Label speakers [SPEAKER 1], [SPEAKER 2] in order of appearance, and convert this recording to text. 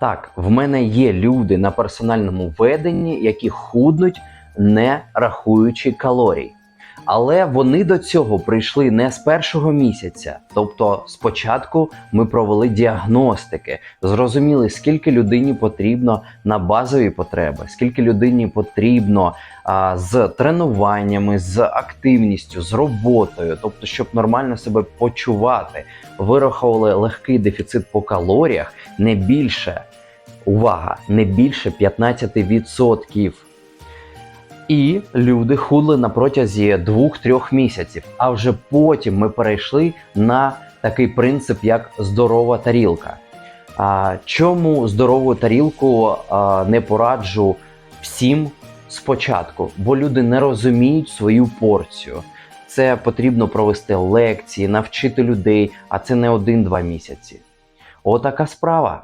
[SPEAKER 1] Так, в мене є люди на персональному веденні, які худнуть, не рахуючи калорій. Але вони до цього прийшли не з першого місяця. Тобто, спочатку ми провели діагностики, зрозуміли, скільки людині потрібно на базові потреби, скільки людині потрібно а, з тренуваннями, з активністю, з роботою, тобто, щоб нормально себе почувати, вираховували легкий дефіцит по калоріях не більше. Увага, не більше 15%. І люди худли на протязі 2-3 місяців. А вже потім ми перейшли на такий принцип, як здорова тарілка. А, чому здорову тарілку а, не пораджу всім спочатку? Бо люди не розуміють свою порцію. Це потрібно провести лекції, навчити людей, а це не один-два місяці. Отака справа.